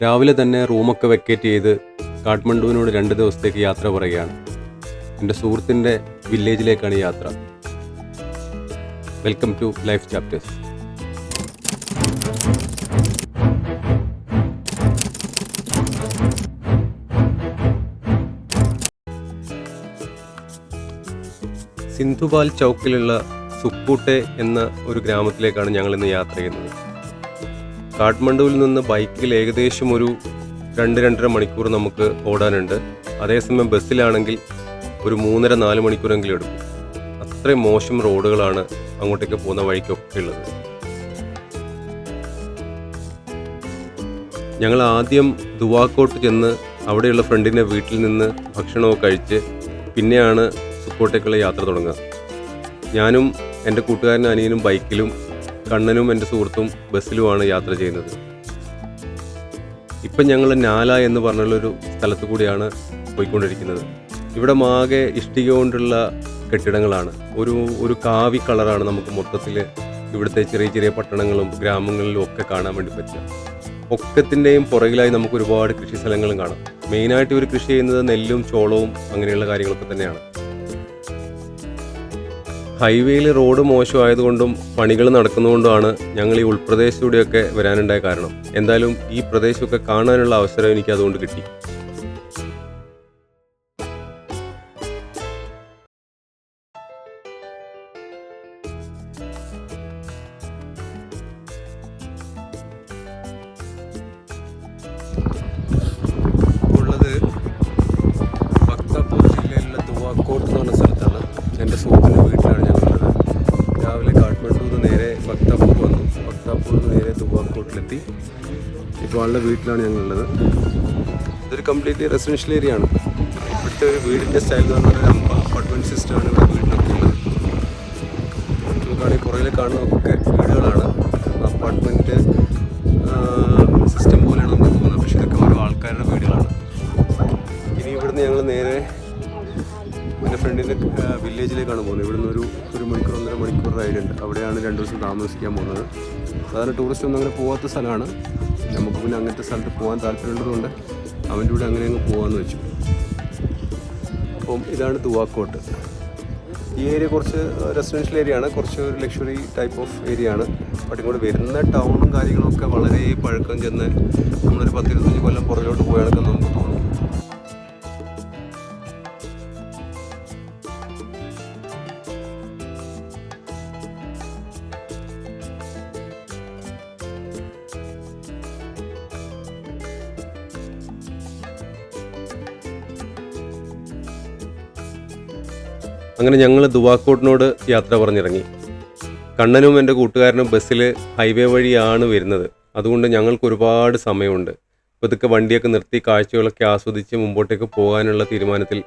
രാവിലെ തന്നെ റൂമൊക്കെ വെക്കേറ്റ് ചെയ്ത് കാഠ്മണ്ഡുവിനോട് രണ്ട് ദിവസത്തേക്ക് യാത്ര പറയുകയാണ്. എന്റെ സുഹൃത്തിന്റെ വില്ലേജിലേക്കാണ് യാത്ര. വെൽക്കം ടു ലൈഫ് ചാപ്റ്റേഴ്സ് സിന്ധുപാൽ ചൗക്കിലുള്ള സുക്കൂട്ടെ എന്ന ഒരു ഗ്രാമത്തിലേക്കാണ് ഞങ്ങൾ ഇന്ന് യാത്ര ചെയ്യുന്നത്. കാഠ്മണ്ഡുവിൽ നിന്ന് ബൈക്കിൽ ഏകദേശം ഒരു രണ്ട് രണ്ടര മണിക്കൂർ നമുക്ക് ഓടാനുണ്ട്. അതേസമയം ബസ്സിലാണെങ്കിൽ ഒരു മൂന്നര നാല് മണിക്കൂറെങ്കിലും എടുക്കും. അത്രയും മോശം റോഡുകളാണ് അങ്ങോട്ടേക്ക് പോകുന്ന വഴിക്കൊക്കെ ഉള്ളത്. ഞങ്ങൾ ആദ്യം ദുവാക്കോട്ട് ചെന്ന് അവിടെയുള്ള ഫ്രണ്ടിന്റെ വീട്ടിൽ നിന്ന് ഭക്ഷണമൊക്കെ കഴിച്ച് പിന്നെയാണ് സുക്കോട്ടേക്കുള്ള യാത്ര തുടങ്ങുക. ഞാനും എന്റെ കൂട്ടുകാരനും അനിയനും ബൈക്കിലും കണ്ണനും എന്റെ സുഹൃത്തും ബസ്സിലുമാണ് യാത്ര ചെയ്യുന്നത്. ഇപ്പം ഞങ്ങൾ നാല എന്ന് പറഞ്ഞുള്ളൊരു സ്ഥലത്ത് കൂടിയാണ് പോയിക്കൊണ്ടിരിക്കുന്നത്. ഇവിടെ മാകെ ഇഷ്ടിക കൊണ്ടുള്ള കെട്ടിടങ്ങളാണ്. ഒരു ഒരു കാവി കളറാണ് നമുക്ക് മൊത്തത്തിൽ ഇവിടുത്തെ ചെറിയ ചെറിയ പട്ടണങ്ങളും ഗ്രാമങ്ങളിലും ഒക്കെ കാണാൻ വേണ്ടി പറ്റുക. ഒക്കത്തിന്റെയും പുറകിലായി നമുക്ക് ഒരുപാട് കൃഷി സ്ഥലങ്ങളും കാണാം. മെയിനായിട്ട് ഇവർ കൃഷി ചെയ്യുന്നത് നെല്ലും ചോളവും അങ്ങനെയുള്ള കാര്യങ്ങളൊക്കെ തന്നെയാണ്. ഹൈവേയിൽ റോഡ് മോശമായതുകൊണ്ടും പണികൾ നടക്കുന്നതുകൊണ്ടുമാണ് ഞങ്ങൾ ഈ ഉൾപ്രദേശത്തൂടെയൊക്കെ വരാനുണ്ടായ കാരണം. എന്തായാലും ഈ പ്രദേശമൊക്കെ കാണാനുള്ള അവസരം എനിക്ക് അതുകൊണ്ട് കിട്ടി. ആളുടെ വീട്ടിലാണ് ഞങ്ങളുള്ളത്. ഇതൊരു കംപ്ലീറ്റ്ലി റെസിഡൻഷ്യൽ ഏരിയ ആണ്. ഇവിടുത്തെ ഒരു വീടിന്റെ സ്റ്റൈൽ എന്ന് പറഞ്ഞാൽ അമ്പ അപ്പാർട്ട്മെന്റ് സിസ്റ്റമാണ് ഇവിടെ വീടിനൊക്കെ ഉള്ളത്. നമുക്കാണെങ്കിൽ പുറകിൽ കാണുന്നതൊക്കെ വീടുകളാണ്. അപ്പാർട്ട്മെന്റ് സിസ്റ്റം പോലെയാണ് നമുക്ക് തോന്നുന്നത്. പക്ഷേ ഇതൊക്കെ ഓരോ ആൾക്കാരുടെ വീടുകളാണ്. ഇനി ഇവിടുന്ന് ഞങ്ങൾ നേരെ എന്റെ ഫ്രണ്ടിന്റെ വില്ലേജിലേക്കാണ് പോകുന്നത്. ഇവിടുന്ന് ഒരു ഒരു മണിക്കൂർ ഒന്നര മണിക്കൂർ റൈഡ് ഉണ്ട്. അവിടെയാണ് രണ്ട് ദിവസം താമസിക്കാൻ പോകുന്നത്. സാധാരണ ടൂറിസ്റ്റ് ഒന്നും അങ്ങനെ പോകാത്ത സ്ഥലമാണ്. നമുക്ക് പിന്നെ അങ്ങനത്തെ സ്ഥലത്ത് പോകാൻ താല്പര്യമുള്ളതുകൊണ്ട് അവന്റെ കൂടെ അങ്ങനെ അങ്ങ് പോകാമെന്ന് വെച്ചു. അപ്പം ഇതാണ് തുവാക്കോട്ട്. ഈ ഏരിയ കുറച്ച് റെസിഡൻഷ്യൽ ഏരിയ ആണ്. കുറച്ച് ഒരു ലക്ഷറി ടൈപ്പ് ഓഫ് ഏരിയ ആണ്. ബട്ട് ഇങ്ങോട്ട് വരുന്ന ടൗണും കാര്യങ്ങളൊക്കെ വളരെ പഴക്കം ചെന്ന് നമ്മളൊരു പത്തിരുപത്തഞ്ച് കൊല്ലം പുറകിലോട്ട് പോയാണെന്ന് നമുക്ക് തോന്നും അങ്ങനെ ഞങ്ങൾ ദുവാക്കോട്ടിനോട് യാത്ര പറഞ്ഞിറങ്ങി. കണ്ണനും എന്റെ കൂട്ടുകാരനും ബസ്സിൽ ഹൈവേ വഴിയാണ് വരുന്നത്. അതുകൊണ്ട് ഞങ്ങൾക്ക് ഒരുപാട് സമയമുണ്ട്. ഇതൊക്കെ വണ്ടിയൊക്കെ നിർത്തി കാഴ്ചകളൊക്കെ ആസ്വദിച്ച് മുമ്പോട്ടേക്ക് പോകാനുള്ള തീരുമാനത്തിൽ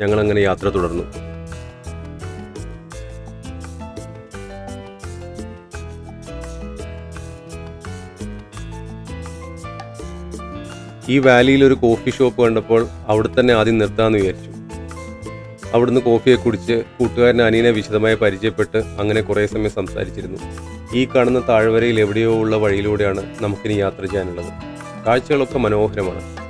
ഞങ്ങളങ്ങനെ യാത്ര തുടർന്നു. ഈ വാലിയിൽ ഒരു കോഫി ഷോപ്പ് കണ്ടപ്പോൾ അവിടെ തന്നെ ആദ്യം നിർത്താമെന്ന് വിചാരിച്ചു. അവിടുന്ന് കോഫിയെ കുടിച്ച് കൂട്ടുകാരൻ അനിയനെ വിശദമായി പരിചയപ്പെട്ട് അങ്ങനെ കുറേ സമയം സംസാരിച്ചിരുന്നു. ഈ കാണുന്ന താഴ്വരയിൽ എവിടെയോ ഉള്ള വഴിയിലൂടെയാണ് നമുക്കിനി യാത്ര ചെയ്യാനുള്ളത്. കാഴ്ചകളൊക്കെ മനോഹരമാണ്.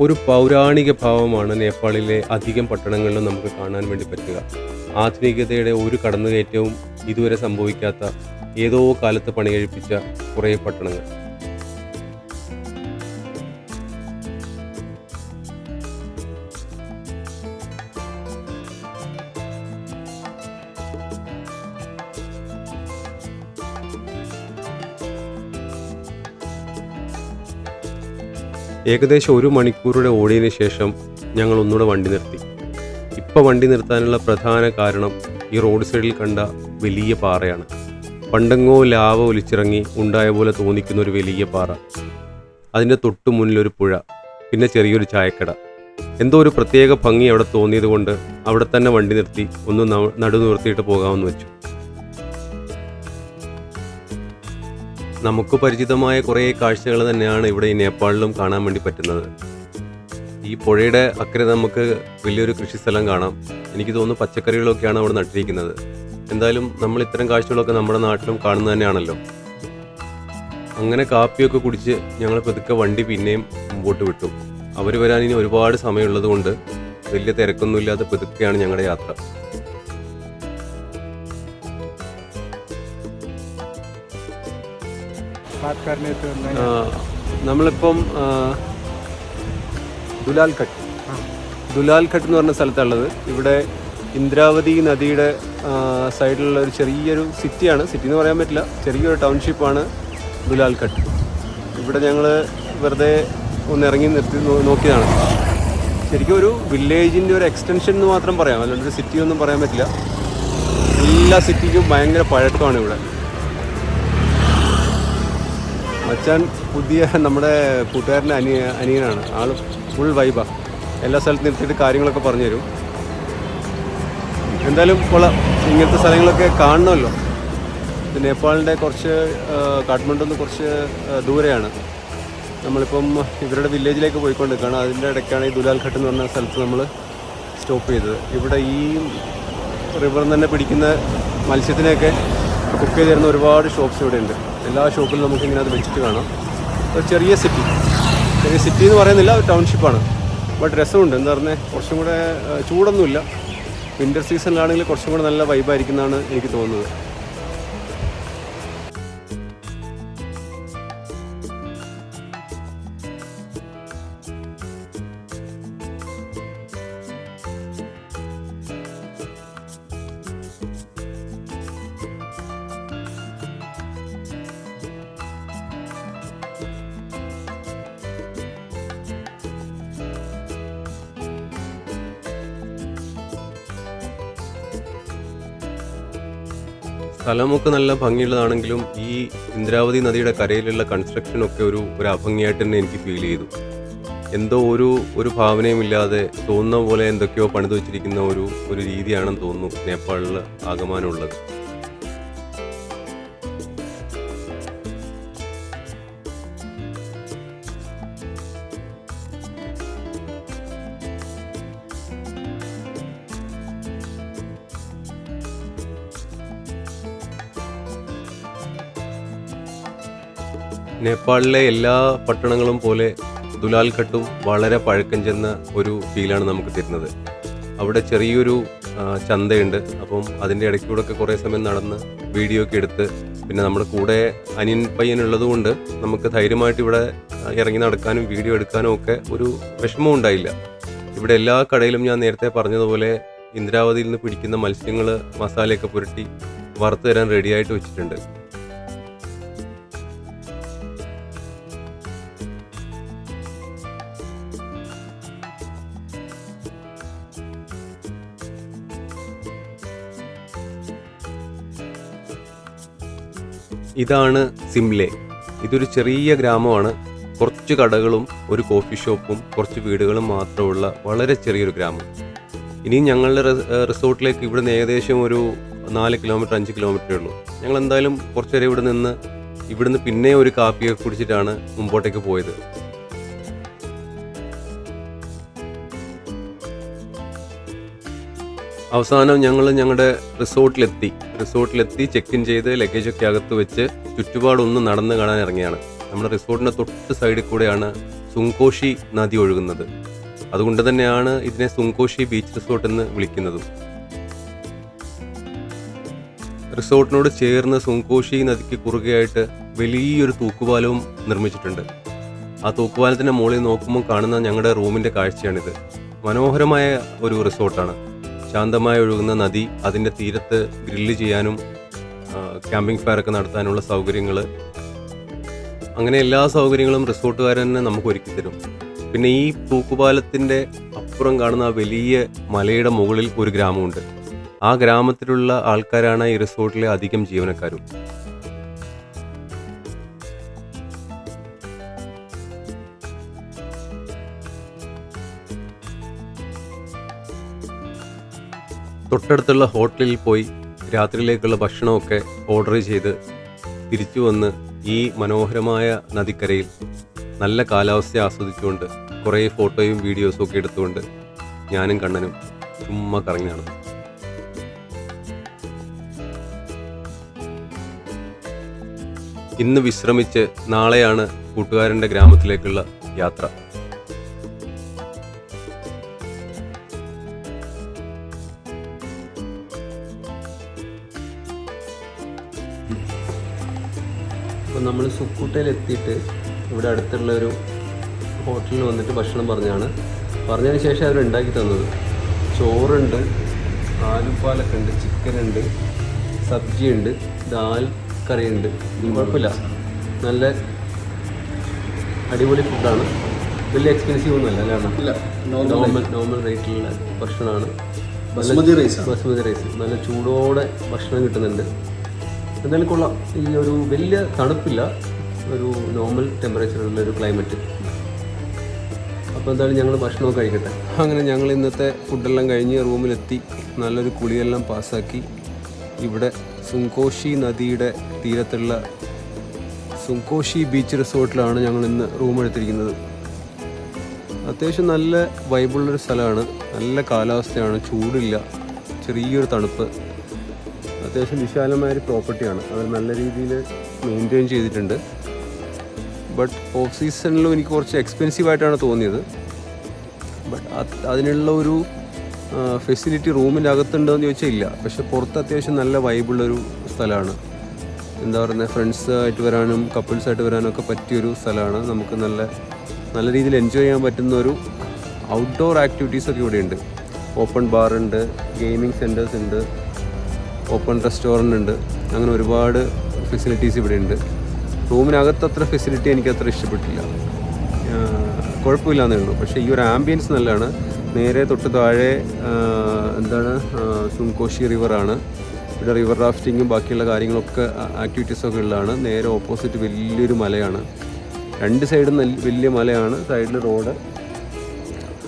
ഒരു പൗരാണിക ഭാവമാണ് നേപ്പാളിലെ അധികം പട്ടണങ്ങളിലും നമുക്ക് കാണാൻ വേണ്ടി പറ്റുക. ആധുനികതയുടെ ഒരു കടന്നുകയറ്റവും ഇതുവരെ സംഭവിക്കാത്ത ഏതോ കാലത്ത് പണി കഴിപ്പിച്ച കുറേ പട്ടണങ്ങൾ. ഏകദേശം ഒരു മണിക്കൂറുടെ ഓടിയതിന് ശേഷം ഞങ്ങൾ ഒന്നുകൂടെ വണ്ടി നിർത്തി. ഇപ്പോൾ വണ്ടി നിർത്താനുള്ള പ്രധാന കാരണം ഈ റോഡ് സൈഡിൽ കണ്ട വലിയ പാറയാണ്. പണ്ടെങ്ങോ ലാവ ഒലിച്ചിറങ്ങി ഉണ്ടായ പോലെ തോന്നിക്കുന്ന ഒരു വലിയ പാറ. അതിന്റെ തൊട്ടു മുന്നിലൊരു പുഴ പിന്നെ ചെറിയൊരു ചായക്കട. എന്തോ ഒരു പ്രത്യേക ഭംഗി അവിടെ തോന്നിയത് കൊണ്ട് അവിടെ തന്നെ വണ്ടി നിർത്തി ഒന്ന് നടു നിർത്തിയിട്ട് പോകാമെന്ന് വെച്ചു. നമുക്ക് പരിചിതമായ കുറേ കാഴ്ചകൾ തന്നെയാണ് ഇവിടെ ഈ നേപ്പാളിലും കാണാൻ വേണ്ടി പറ്റുന്നത്. ഈ പുഴയുടെ അക്കരെ നമുക്ക് വലിയൊരു കൃഷിസ്ഥലം കാണാം. എനിക്ക് തോന്നുന്നു പച്ചക്കറികളൊക്കെയാണ് അവിടെ നട്ടിരിക്കുന്നത്. എന്തായാലും നമ്മൾ ഇത്തരം കാഴ്ചകളൊക്കെ നമ്മുടെ നാട്ടിലും കാണുന്നത് തന്നെയാണല്ലോ. അങ്ങനെ കാപ്പിയൊക്കെ കുടിച്ച് ഞങ്ങൾ പതുക്കെ വണ്ടി പിന്നെയും മുമ്പോട്ട് വിട്ടു. അവർ വരാൻ ഇനി ഒരുപാട് സമയമുള്ളത് കൊണ്ട് വലിയ തിരക്കൊന്നുമില്ലാതെ പതുക്കെയാണ് ഞങ്ങളുടെ യാത്ര. നമ്മളിപ്പം ദുലാൽഘട്ട്. ദുലാൽഘട്ട് എന്ന് പറഞ്ഞ സ്ഥലത്താണുള്ളത്. ഇവിടെ ഇന്ദ്രാവതി നദിയുടെ സൈഡിലുള്ള ഒരു ചെറിയൊരു സിറ്റിയാണ്. സിറ്റി എന്ന് പറയാൻ പറ്റില്ല. ചെറിയൊരു ടൗൺഷിപ്പാണ് ദുലാൽഘട്ട്. ഇവിടെ ഞങ്ങൾ വെറുതെ ഒന്ന് ഇറങ്ങി നിർത്തി നോക്കിയതാണ്. ശരിക്കും ഒരു വില്ലേജിന്റെ ഒരു എക്സ്റ്റൻഷൻ എന്ന് മാത്രം പറയാം. അല്ലാണ്ട് ഒരു സിറ്റി ഒന്നും പറയാൻ പറ്റില്ല. എല്ലാ സിറ്റിക്കും ഭയങ്കര പഴക്കമാണ് ഇവിടെ. മച്ചാൻ പുതിയ നമ്മുടെ കൂട്ടുകാരന്റെ അനിയ അനിയനാണ്. ആൾ ഫുൾ വൈബാ എല്ലാ സ്ഥലത്തും നിർത്തിയിട്ട് കാര്യങ്ങളൊക്കെ പറഞ്ഞു തരും എന്തായാലും കൊള്ളാം ഇങ്ങനത്തെ സ്ഥലങ്ങളൊക്കെ കാണണമല്ലോ. നേപ്പാളിന്റെ കുറച്ച് കാഠ്മണ്ഡുന്ന് കുറച്ച് ദൂരെയാണ്. നമ്മളിപ്പം ഇവരുടെ വില്ലേജിലേക്ക് പോയിക്കൊണ്ടിരിക്കുകയാണ്. അതിന്റെ ഇടയ്ക്കാണ് ഈ ദുലാൽഘട്ട് എന്ന് പറഞ്ഞ സ്ഥലത്ത് നമ്മൾ സ്റ്റോപ്പ് ചെയ്തത്. ഇവിടെ ഈ റിവറിൽ തന്നെ പിടിക്കുന്ന മത്സ്യത്തിനെയൊക്കെ കുക്ക് ചെയ്തിരുന്ന ഒരുപാട് ഷോപ്സ് ഇവിടെ ഉണ്ട് എല്ലാ ഷോപ്പിലും നമുക്കിങ്ങനെ അത് വെച്ചിട്ട് കാണാം. ഒരു ചെറിയ സിറ്റി ചെറിയ സിറ്റി എന്ന് പറയുന്നില്ല ഒരു ടൗൺഷിപ്പാണ് ബട്ട് രസമുണ്ട്. എന്താ പറഞ്ഞാൽ കുറച്ചും കൂടെ ചൂടൊന്നുമില്ല. വിന്റർ സീസണിലാണെങ്കിൽ കുറച്ചും കൂടെ നല്ല വൈബായിരിക്കുന്നതാണ് എനിക്ക് തോന്നുന്നത്. സ്ഥലമൊക്കെ നല്ല ഭംഗിയുള്ളതാണെങ്കിലും ഈ ഇന്ദ്രാവതി നദിയുടെ കരയിലുള്ള കൺസ്ട്രക്ഷൻ ഒക്കെ ഒരു ഒരു അഭംഗിയായിട്ട് തന്നെ എനിക്ക് ഫീൽ ചെയ്തു. എന്തോ ഒരു ഒരു ഭാവനയും ഇല്ലാതെ തോന്നുന്ന പോലെ എന്തൊക്കെയോ പണിത് വെച്ചിരിക്കുന്ന ഒരു ഒരു രീതിയാണെന്ന് തോന്നുന്നു നേപ്പാളിൽ ആകമാനമുള്ളത് നേപ്പാളിലെ എല്ലാ പട്ടണങ്ങളും പോലെ ദുലാൽഘട്ടും വളരെ പഴക്കം ചെന്ന ഒരു ഫീലാണ് നമുക്ക് തരുന്നത്. അവിടെ ചെറിയൊരു ചന്തയുണ്ട്. അപ്പം അതിന്റെ ഇടയ്ക്കൂടെ ഒക്കെ കുറേ സമയം നടന്ന് വീഡിയോ ഒക്കെ എടുത്ത് പിന്നെ നമ്മുടെ കൂടെ അനിയൻ പയ്യൻ ഉള്ളതുകൊണ്ട് നമുക്ക് ധൈര്യമായിട്ട് ഇവിടെ ഇറങ്ങി നടക്കാനും വീഡിയോ എടുക്കാനും ഒക്കെ ഒരു വിഷമവും ഉണ്ടായില്ല. ഇവിടെ എല്ലാ കടയിലും ഞാൻ നേരത്തെ പറഞ്ഞതുപോലെ ഇന്ദ്രാവതിയിൽ നിന്ന് പിടിക്കുന്ന മത്സ്യങ്ങൾ മസാലയൊക്കെ പുരട്ടി വറുത്തു തരാൻ റെഡിയായിട്ട് വെച്ചിട്ടുണ്ട്. ഇതാണ് സിംലെ. ഇതൊരു ചെറിയ ഗ്രാമമാണ്. കുറച്ച് കടകളും ഒരു കോഫി ഷോപ്പും കുറച്ച് വീടുകളും മാത്രമുള്ള വളരെ ചെറിയൊരു ഗ്രാമം. ഇനി ഞങ്ങളുടെ റിസോർട്ടിലേക്ക് ഇവിടുന്ന് ഏകദേശം ഒരു നാല് കിലോമീറ്റർ അഞ്ച് കിലോമീറ്റർ ഉള്ളൂ. ഞങ്ങൾ എന്തായാലും കുറച്ച് ഇവിടെ നിന്ന് ഇവിടുന്ന് പിന്നെ ഒരു കാപ്പിയൊക്കെ കുടിച്ചിട്ടാണ് മുമ്പോട്ടേക്ക് പോയത്. അവസാനം ഞങ്ങൾ ഞങ്ങളുടെ റിസോർട്ടിലെത്തി. റിസോർട്ടിലെത്തി ചെക്ക് ഇൻ ചെയ്ത് ലഗേജൊക്കെ അകത്ത് വെച്ച് ചുറ്റുപാടൊന്ന് നടന്ന് കാണാൻ ഇറങ്ങിയാണ്. നമ്മുടെ റിസോർട്ടിന്റെ തൊട്ട് സൈഡിൽ കൂടെയാണ് സുങ്കോഷി നദി ഒഴുകുന്നത്. അതുകൊണ്ട് തന്നെയാണ് ഇതിനെ സുങ്കോഷി ബീച്ച് റിസോർട്ട് എന്ന് വിളിക്കുന്നതും. റിസോർട്ടിനോട് ചേർന്ന് സുങ്കോഷി നദിക്ക് കുറുകെയായിട്ട് വലിയൊരു തൂക്കുപാലവും നിർമ്മിച്ചിട്ടുണ്ട്. ആ തൂക്കുപാലത്തിന്റെ മുകളിൽ നോക്കുമ്പോൾ കാണുന്ന ഞങ്ങളുടെ റൂമിന്റെ കാഴ്ചയാണിത്. മനോഹരമായ ഒരു റിസോർട്ടാണ്. ശാന്തമായി ഒഴുകുന്ന നദി അതിന്റെ തീരത്ത് ഗ്രില്ല് ചെയ്യാനും ക്യാമ്പിംഗ് ഫയറൊക്കെ നടത്താനുള്ള സൗകര്യങ്ങൾ അങ്ങനെ എല്ലാ സൗകര്യങ്ങളും റിസോർട്ടുകാർ തന്നെ നമുക്ക് ഒരുക്കി തരും. പിന്നെ ഈ തൂക്കുപാലത്തിന്റെ അപ്പുറം കാണുന്ന ആ വലിയ മലയുടെ മുകളിൽ ഒരു ഗ്രാമമുണ്ട്. ആ ഗ്രാമത്തിലുള്ള ആൾക്കാരാണ് ഈ റിസോർട്ടിലെ അധികം ജീവനക്കാരും. തൊട്ടടുത്തുള്ള ഹോട്ടലിൽ പോയി രാത്രിയിലേക്കുള്ള ഭക്ഷണമൊക്കെ ഓർഡർ ചെയ്ത് തിരിച്ചു വന്ന് ഈ മനോഹരമായ നദിക്കരയിൽ നല്ല കാലാവസ്ഥ ആസ്വദിച്ചുകൊണ്ട് കുറേ ഫോട്ടോയും വീഡിയോസും ഒക്കെ എടുത്തുകൊണ്ട് ഞാനും കണ്ണനും ചുമ്മാ കറങ്ങി നടന്നു ഇന്ന് വിശ്രമിച്ച് നാളെയാണ് കൂട്ടുകാരന്റെ ഗ്രാമത്തിലേക്കുള്ള യാത്ര. അപ്പോൾ നമ്മൾ സുക്കൂട്ടയിൽ എത്തിയിട്ട് ഇവിടെ അടുത്തുള്ള ഒരു ഹോട്ടലിൽ വന്നിട്ട് ഭക്ഷണം പറഞ്ഞാണ് പറഞ്ഞതിന് ശേഷം അവർ ഉണ്ടാക്കി തന്നത്. ചോറുണ്ട് ആലുപ്പാലൊക്കെ ഉണ്ട് ചിക്കൻ ഉണ്ട് സബ്ജി ഉണ്ട് ദാൽ കറി ഉണ്ട് കുഴപ്പമില്ല. നല്ല അടിപൊളി ഫുഡാണ്. വലിയ എക്സ്പെൻസീവ് ഒന്നുമല്ല അല്ലേ? നോർമൽ നോർമൽ റേറ്റിലുള്ള ഭക്ഷണമാണ്. ബസ്മതി റൈസ് ബസ്മതി റൈസ് നല്ല ചൂടോടെ ഭക്ഷണം കിട്ടുന്നുണ്ട്. എന്തായാലും കൊള്ളാം. ഈ ഒരു വലിയ തണുപ്പില്ല. ഒരു നോർമൽ ടെമ്പറേച്ചറുള്ള ഒരു ക്ലൈമറ്റ് അപ്പോൾ എന്തായാലും ഞങ്ങൾ ഭക്ഷണമൊക്കെ കഴിക്കട്ടെ. അങ്ങനെ ഞങ്ങൾ ഇന്നത്തെ ഫുഡെല്ലാം കഴിഞ്ഞ് റൂമിലെത്തി. നല്ലൊരു കുളിയെല്ലാം പാസ്സാക്കി. ഇവിടെ സുങ്കോഷി നദിയുടെ തീരത്തുള്ള സുങ്കോഷി ബീച്ച് റിസോർട്ടിലാണ് ഞങ്ങൾ ഇന്ന് റൂം എടുത്തിരിക്കുന്നത്. അത്യാവശ്യം നല്ല വൈബുള്ളൊരു സ്ഥലമാണ്. നല്ല കാലാവസ്ഥയാണ്. ചൂടില്ല. ചെറിയൊരു തണുപ്പ്. അത്യാവശ്യം വിശാലമായൊരു പ്രോപ്പർട്ടിയാണ്. അത് നല്ല രീതിയിൽ മെയിന്റെയിൻ ചെയ്തിട്ടുണ്ട്. ബട്ട് ഓഫ് സീസണിലും എനിക്ക് കുറച്ച് എക്സ്പെൻസീവ് ആയിട്ടാണ് തോന്നിയത്. ബട്ട് അതിനുള്ള ഒരു ഫെസിലിറ്റി റൂമിന്റെ അകത്തുണ്ടോ എന്ന് ചോദിച്ചാൽ ഇല്ല. പക്ഷെ പുറത്ത് അത്യാവശ്യം നല്ല വൈബുള്ളൊരു സ്ഥലമാണ്. എന്താ പറയുന്നത് ഫ്രണ്ട്സ് ആയിട്ട് വരാനും കപ്പിൾസ് ആയിട്ട് വരാനും ഒക്കെ പറ്റിയൊരു സ്ഥലമാണ്. നമുക്ക് നല്ല നല്ല രീതിയിൽ എൻജോയ് ചെയ്യാൻ പറ്റുന്ന ഒരു ഔട്ട്ഡോർ ആക്ടിവിറ്റീസ് ഒക്കെ ഇവിടെയുണ്ട്. ഓപ്പൺ ബാർ ഉണ്ട് ഗെയിമിംഗ് സെന്റേഴ്സ് ഉണ്ട്. ഓപ്പൺ റെസ്റ്റോറന്റ് ഉണ്ട് അങ്ങനെ ഒരുപാട് ഫെസിലിറ്റീസ് ഇവിടെ ഉണ്ട് റൂമിനകത്ത് അത്ര ഫെസിലിറ്റി എനിക്ക് അത്ര ഇഷ്ടപ്പെട്ടില്ല കുഴപ്പമില്ലാന്നേ ഉള്ളൂ പക്ഷേ ഈ ഒരു ആംബിയൻസ് നല്ലതാണ്. നേരെ തൊട്ട് താഴെ എന്താണ് സുംകോശി റിവറാണ്. ഇവിടെ റിവർ റാഫ്റ്റിങ്ങും ബാക്കിയുള്ള കാര്യങ്ങളൊക്കെ ആക്ടിവിറ്റീസൊക്കെ ഉള്ളതാണ്. നേരെ ഓപ്പോസിറ്റ് വലിയൊരു മലയാണ്. രണ്ട് സൈഡും വലിയ മലയാണ്. സൈഡിൽ റോഡ്.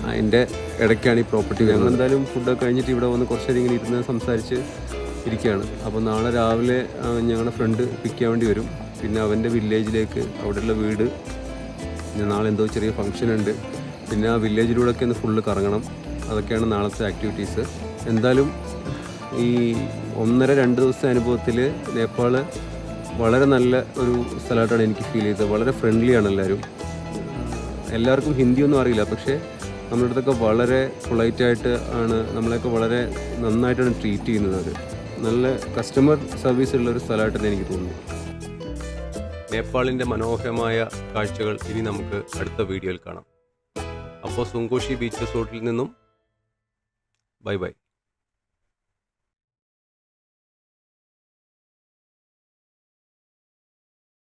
അതിന്റെ ഇടയ്ക്കാണ് ഈ പ്രോപ്പർട്ടി ഞങ്ങൾ എന്തായാലും ഫുഡൊക്കെ കഴിഞ്ഞിട്ട് ഇവിടെ വന്ന് കുറച്ച് നേരം ഇങ്ങനെ ഇരുന്ന് സംസാരിച്ച് ഇരിക്കുകയാണ്. അപ്പോൾ നാളെ രാവിലെ ഞങ്ങളുടെ ഫ്രണ്ട് പിക്ക് ചെയ്യാൻ വേണ്ടി വരും. പിന്നെ അവന്റെ വില്ലേജിലേക്ക് അവിടെയുള്ള വീട്. പിന്നെ നാളെ എന്തോ ചെറിയ ഫങ്ഷൻ ഉണ്ട്. പിന്നെ ആ വില്ലേജിലൂടെ ഒക്കെ ഒന്ന് ഫുള്ള് കറങ്ങണം. അതൊക്കെയാണ് നാളത്തെ ആക്ടിവിറ്റീസ് എന്തായാലും ഈ ഒന്നര രണ്ട് ദിവസത്തെ അനുഭവത്തിൽ നേപ്പാൾ വളരെ നല്ല ഒരു സ്ഥലമായിട്ടാണ് എനിക്ക് ഫീൽ ചെയ്തത്. വളരെ ഫ്രണ്ട്ലിയാണ് എല്ലാവരും എല്ലാവർക്കും ഹിന്ദിയൊന്നും അറിയില്ല. പക്ഷേ നമ്മുടെ അടുത്തൊക്കെ വളരെ പൊളൈറ്റായിട്ട് ആണ് നമ്മളെയൊക്കെ വളരെ നന്നായിട്ടാണ് ട്രീറ്റ് ചെയ്യുന്നത് അവർ നല്ല കസ്റ്റമർ സർവീസ് ഉള്ള ഒരു സ്ഥലമായിട്ട് എനിക്ക് തോന്നുന്നു. നേപ്പാളിന്റെ മനോഹരമായ കാഴ്ചകൾ ഇനി നമുക്ക് അടുത്ത വീഡിയോയിൽ കാണാം. അപ്പോൾ സുങ്കോഷി ബീച്ച് റിസോർട്ടിൽ നിന്നും ബൈ ബൈ.